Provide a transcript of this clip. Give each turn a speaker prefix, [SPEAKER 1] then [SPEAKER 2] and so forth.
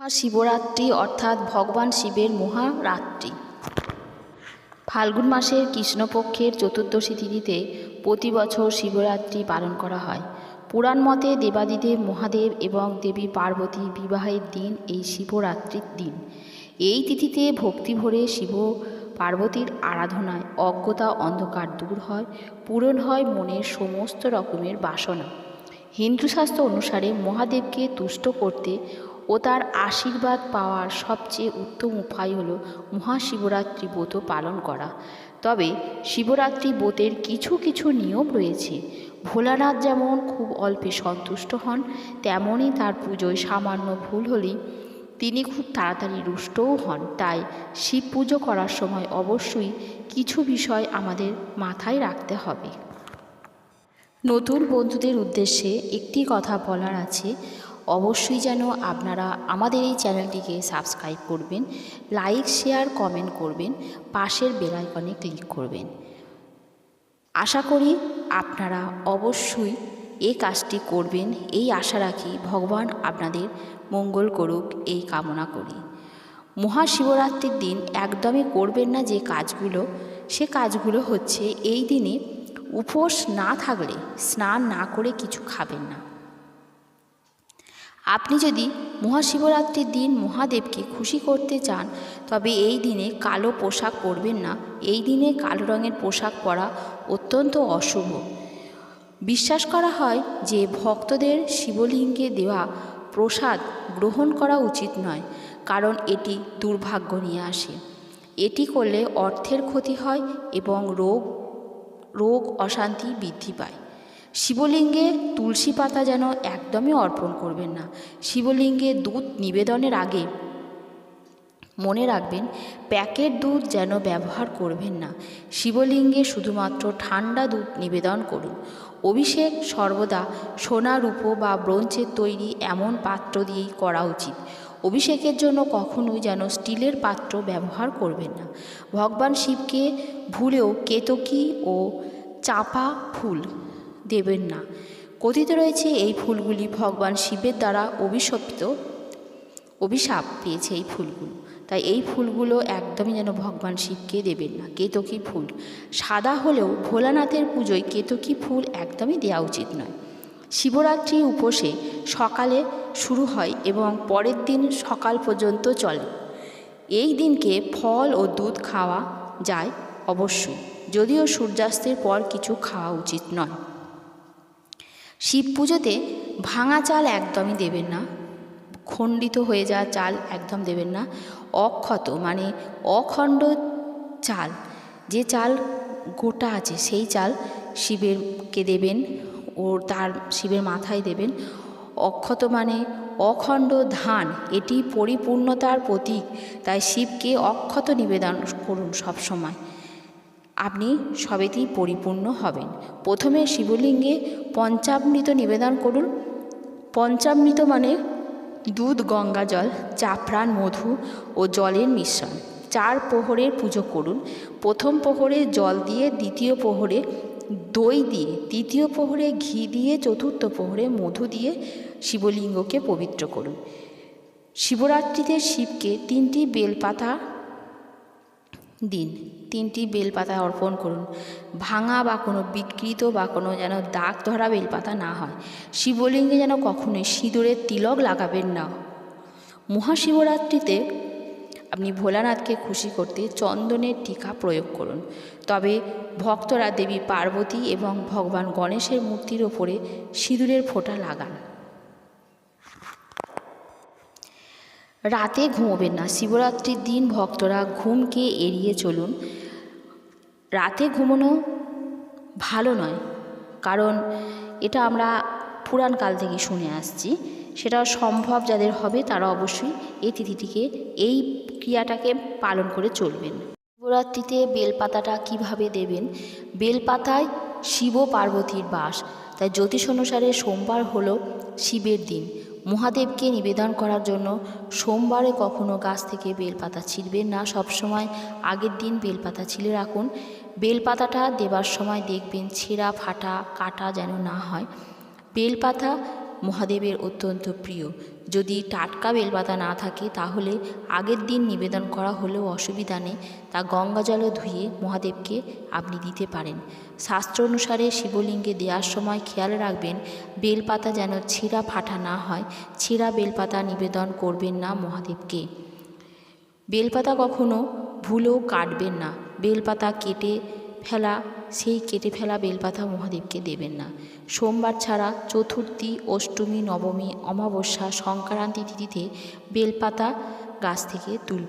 [SPEAKER 1] মহাশিবরাত্রি অর্থাৎ ভগবান শিবের মহারাত্রি। ফাল্গুন মাসের কৃষ্ণপক্ষের চতুর্দশী তিথিতে প্রতি বছর শিবরাত্রি পালন করা হয়। পুরাণ মতে দেবাদিদেব, মহাদেব এবং দেবী পার্বতী বিবাহের দিন এই শিবরাত্রির দিন। এই তিথিতে ভক্তি ভরে শিব পার্বতীর আরাধনায় অজ্ঞতা অন্ধকার দূর হয়, পূরণ হয় মনের সমস্ত রকমের বাসনা। হিন্দু শাস্ত্র অনুসারে মহাদেবকে তুষ্ট করতে ও তার আশীর্বাদ পাওয়ার সবচেয়ে উত্তম উপায় হল মহাশিবরাত্রি ব্রত পালন করা। তবে শিবরাত্রি ব্রতের কিছু কিছু নিয়ম রয়েছে। ভোলানাথ যেমন খুব অল্পে সন্তুষ্ট হন তেমনই তার পুজোয় সামান্য ভুল হলেই তিনি খুব তাড়াতাড়ি রুষ্টও হন। তাই শিব পুজো করার সময় অবশ্যই কিছু বিষয় আমাদের মাথায় রাখতে হবে। নতুন বন্ধুদের উদ্দেশ্যে একটি কথা বলার আছে। অবশ্যই যেন আপনারা আমাদের এই চ্যানেলটিকে সাবস্ক্রাইব করবেন, লাইক, শেয়ার, কমেন্ট করবেন, পাশের বেল আইকনে ক্লিক করবেন। আশা করি আপনারা অবশ্যই এই কাজটি করবেন, এই আশা রাখি ভগবান আপনাদের মঙ্গল করুক, এই কামনা করি। মহাশিবরাত্রির দিন একদমই করবেন না যে কাজগুলো, সে কাজগুলো হচ্ছে এই দিনে উপোস না থাকলে, স্নান না করে কিছু খাবেন না। আপনি যদি মহাশিবরাত্রির দিন মহাদেবকে খুশি করতে চান, তবে এই দিনে কালো পোশাক পরবেন না। এই দিনে কালো রঙের পোশাক পরা অত্যন্ত অশুভ। বিশ্বাস করা হয় যে ভক্তদের শিবলিঙ্গে দেওয়া প্রসাদ গ্রহণ করা উচিত নয়, কারণ এটি দুর্ভাগ্য নিয়ে আসে। এটি করলে অর্থের ক্ষতি হয় এবং রোগ রোগ অশান্তি বৃদ্ধি পায়। শিবলিঙ্গে তুলসী পাতা যেন একদমই অর্পণ করবেন না। শিবলিঙ্গে দুধ নিবেদনের আগে মনে রাখবেন, প্যাকেট দুধ যেন ব্যবহার করবেন না। শিবলিঙ্গে শুধুমাত্র ঠান্ডা দুধ নিবেদন করুন। অভিষেক সর্বদা সোনা রূপো বা ব্রোঞ্জের তৈরি এমন পাত্র দিয়েই করা উচিত। অভিষেকের জন্য কখনোই যেন স্টিলের পাত্র ব্যবহার করবেন না। ভগবান শিবকে ভুলেও কেতকী ও চাপা ফুল দেবেন না। কথিত রয়েছে, এই ফুলগুলি ভগবান শিবের দ্বারা অভিশপ্ত, অভিশাপ পেয়েছে এই ফুলগুলো। তাই এই ফুলগুলো একদমই যেন ভগবান শিবকে দেবেন না। কেতকী ফুল। সাদা হলেও ভোলানাথের পুজোয় কেতকী ফুল একদমই দেওয়া উচিত নয়। শিবরাত্রি উপোসে সকালে শুরু হয় এবং পরের দিন সকাল পর্যন্ত চলে। এই দিনকে ফল ও দুধ খাওয়া যায় অবশ্যই। যদিও সূর্যাস্তের পর কিছু খাওয়া উচিত নয়। শিব পুজোতে ভাঙা চাল একদমই দেবেন না, খণ্ডিত হয়ে যাওয়া চাল একদম দেবেন না, অক্ষত মানে অখণ্ড চাল, যে চাল গোটা আছে সেই চাল শিবেরকে দেবেন ও তার শিবের মাথায় দেবেন। অক্ষত মানে অখণ্ড ধান, এটি পরিপূর্ণতার প্রতীক, তাই শিবকে অক্ষত নিবেদন করুন সবসময়। আপনি সবেতেই পরিপূর্ণ হবেন। প্রথমে শিবলিঙ্গে পঞ্চামৃত নিবেদন করুন। পঞ্চামৃত মানে দুধ, গঙ্গা জল, জাফরান, মধু ও জলের মিশ্রণ। চার প্রহরের পুজো করুন। প্রথম প্রহরে জল দিয়ে, দ্বিতীয় প্রহরে দই দিয়ে, তৃতীয় প্রহরে ঘি দিয়ে, চতুর্থ প্রহরে মধু দিয়ে শিবলিঙ্গকে পবিত্র করুন। শিবরাত্রিতে শিবকে তিনটি বেলপাতা দিন। তিনটি বেলপাতা অর্পণ করুন। ভাঙা বা কোনো বিকৃত বা কোনো যেন দাগ ধরা বেলপাতা না হয়। শিবলিঙ্গে যেন কখনোই সিঁদুরের তিলক লাগাবেন না। মহাশিবরাত্রিতে আপনি ভোলানাথকে খুশি করতে চন্দনের টিকা প্রয়োগ করুন। তবে ভক্তরা দেবী পার্বতী এবং ভগবান গণেশের মূর্তির ওপরে সিঁদুরের ফোঁটা লাগান। রাতে ঘুমোবেন না। শিবরাত্রির দিন ভক্তরা ঘুমকে এড়িয়ে চলুন। রাতে ঘুমোনো ভালো নয়। কারণ এটা আমরা পুরাণকাল থেকে শুনে আসছি। সেটা সম্ভব যাদের হবে তারা অবশ্যই এই তিথিটিকে, এই ক্রিয়াটাকে পালন করে চলবেন। শিবরাত্রিতে বেলপাতাটা কীভাবে দেবেন? বেলপাতায় শিব পার্বতীর বাস। তাই জ্যোতিষ অনুসারে সোমবার হলো শিবের দিন। মহাদেবকে নিবেদন করার জন্য সোমবারে কখনো গাছ থেকে বেলপাতা ছিঁড়বেন না। সবসময় আগের দিন বেলপাতা ছিলে রাখুন। বেলপাতাটা দেবার সময় দেখবেন ছেঁড়া ফাটা কাটা যেন না হয়। বেলপাতা মহাদেবের অত্যন্ত প্রিয়। যদি টাটকা বেলপাতা না থাকে, তাহলে আগের দিন নিবেদন করা হলেও অসুবিধা নেই, তা গঙ্গা জলে ধুয়ে মহাদেবকে আপনি দিতে পারেন। শাস্ত্র অনুসারে শিবলিঙ্গে দেওয়ার সময় খেয়াল রাখবেন, বেলপাতা যেন ছিঁড়া ফাটা না হয়, ছিঁড়া বেলপাতা নিবেদন করবেন না মহাদেবকে। বেলপাতা কখনো ভুলেও কাটবেন না। বেলপাতা কেটে ফেলা, সেই কেটে ফেলা বেলপাতা মহাদেবকে দেবেন না। সোমবার ছাড়া চতুর্থী, অষ্টমী, নবমী, অমাবস্যা, সংক্রান্তি তিথিতে বেলপাতা গাছ থেকে তুলবেন